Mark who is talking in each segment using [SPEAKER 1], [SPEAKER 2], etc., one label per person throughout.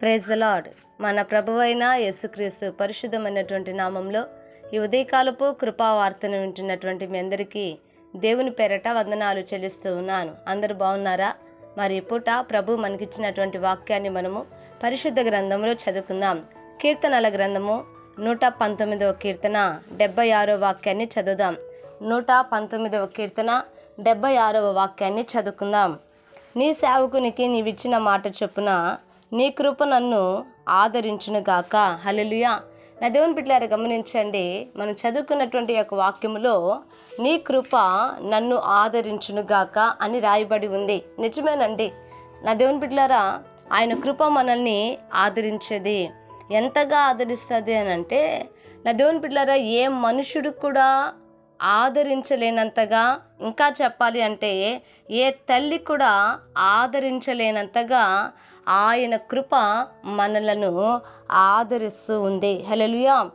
[SPEAKER 1] Praise the lord మన ప్రభువైన యేసుక్రీస్తు పరిశుద్ధమైనటువంటి నామంలో ఈ ఉదయకాలపు కృపావార్తను వింటున్నటువంటి మీ అందరికీ దేవుని పేరట వందనాలు చెల్లిస్తూ ఉన్నాను. అందరూ బాగున్నారా? మరి పూట ప్రభు మనకిచ్చినటువంటి వాక్యాన్ని మనము పరిశుద్ధ గ్రంథంలో చదువుకుందాం. కీర్తనల గ్రంథము నూట పంతొమ్మిదవ కీర్తన డెబ్బై ఆరో వాక్యాన్ని చదువుదాం. నూట పంతొమ్మిదవ కీర్తన డెబ్బై ఆరవ వాక్యాన్ని చదువుకుందాం. నీ సేవకునికి నీవిచ్చిన మాట చొప్పున నీ కృప నన్ను ఆదరించునుగాక. హలెలుయా నా దేవుని బిడ్డలారు గమనించండి మనం చదువుకున్నటువంటి యొక్క వాక్యములో నీ కృప నన్ను ఆదరించునుగాక అని రాయబడి ఉంది. నిజమేనండి. నా దేవుని బిడ్డలారా ఆయన కృప మనల్ని ఆదరించేది. ఎంతగా ఆదరిస్తుంది అని అంటే నా దేవుని బిడ్డలారా ఏ మనుషుడు కూడా ఆదరించలేనంతగా ఇంకా చెప్పాలి అంటే ఏ తల్లి కూడా ఆదరించలేనంతగా ఆయన కృప మనలను ఆదరిస్తూ ఉంది. హలలుయా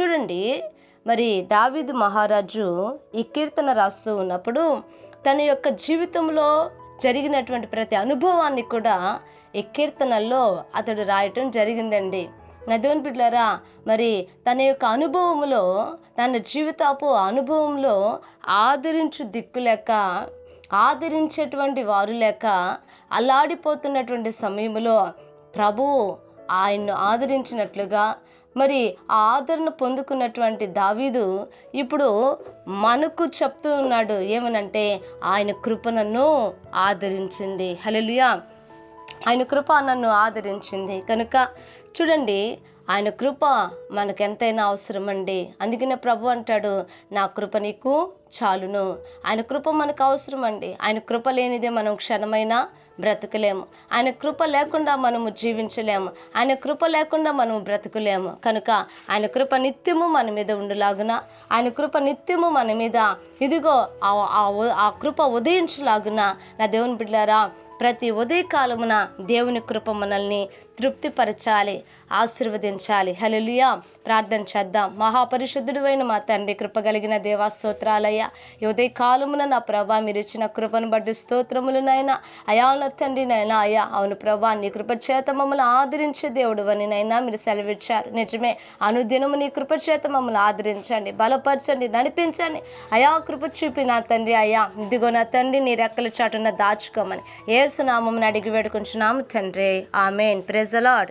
[SPEAKER 1] చూడండి మరి దావీదు మహారాజు ఈ కీర్తన రాస్తూ ఉన్నప్పుడు తన యొక్క జీవితంలో జరిగినటువంటి ప్రతి అనుభవాన్ని కూడా ఈ కీర్తనల్లో అతడు రాయటం జరిగిందండి. నదేవన్ బిడ్లారా మరి తన యొక్క అనుభవంలో తన జీవితపు అనుభవంలో ఆదరించు దిక్కు లేక ఆదరించేటువంటి వారు లేక అల్లాడిపోతున్నటువంటి సమయంలో ప్రభువు ఆయన్ను ఆదరించినట్లుగా మరి ఆ ఆదరణ పొందుకున్నటువంటి దావీదు ఇప్పుడు మనకు చెప్తూ ఉన్నాడు ఏమనంటే ఆయన కృప నన్ను ఆదరించింది. హలలుయా ఆయన కృప నన్ను ఆదరించింది. కనుక చూడండి ఆయన కృప మనకు ఎంతైనా అవసరం అండి అందుకనే ప్రభు అంటాడు నా కృప నీకు చాలును. ఆయన కృప మనకు అవసరం అండి ఆయన కృప లేనిదే మనం క్షణమైనా బ్రతకలేము. ఆయన కృప లేకుండా మనము జీవించలేము. ఆయన కృప లేకుండా మనము బ్రతకలేము. కనుక ఆయన కృప నిత్యము మన మీద ఉండులాగున ఆయన కృప నిత్యము మన మీద ఇదిగో ఆ- ఆ కృప ఉదయించలాగున నా దేవుని బిడ్డారా ప్రతి ఉదయకాలమున దేవుని కృప మనల్ని తృప్తిపరచాలి. ఆశీర్వదించాలి. హలలుయా ప్రార్థన చేద్దాం. మహాపరిశుద్ధుడు అయిన మా తండ్రి కృపగలిగిన దేవా ఉదయ కాలమున నా ప్రభా మీరు ఇచ్చిన కృపను బట్టి స్తోత్రములనైనా అయా నా తండ్రి నైనా అయ్యా అవును ప్రభా నీ కృపచేత మమ్మల్ని ఆదరించే దేవుడు అని నైనా మీరు సెలవిచ్చారు. నిజమే అనుదినము నీ కృపచేత మమ్మల్ని ఆదరించండి బలపరచండి నడిపించండి. అయా కృప చూపి నా తండ్రి అయ్యా. ఇదిగో నా తండ్రి నీ రెక్కల చాటున దాచుకోమని. ఏసునామం అడిగి వేడుకుంటున్నాము తండ్రి. ఆమెన్. ప్రెజలాడ్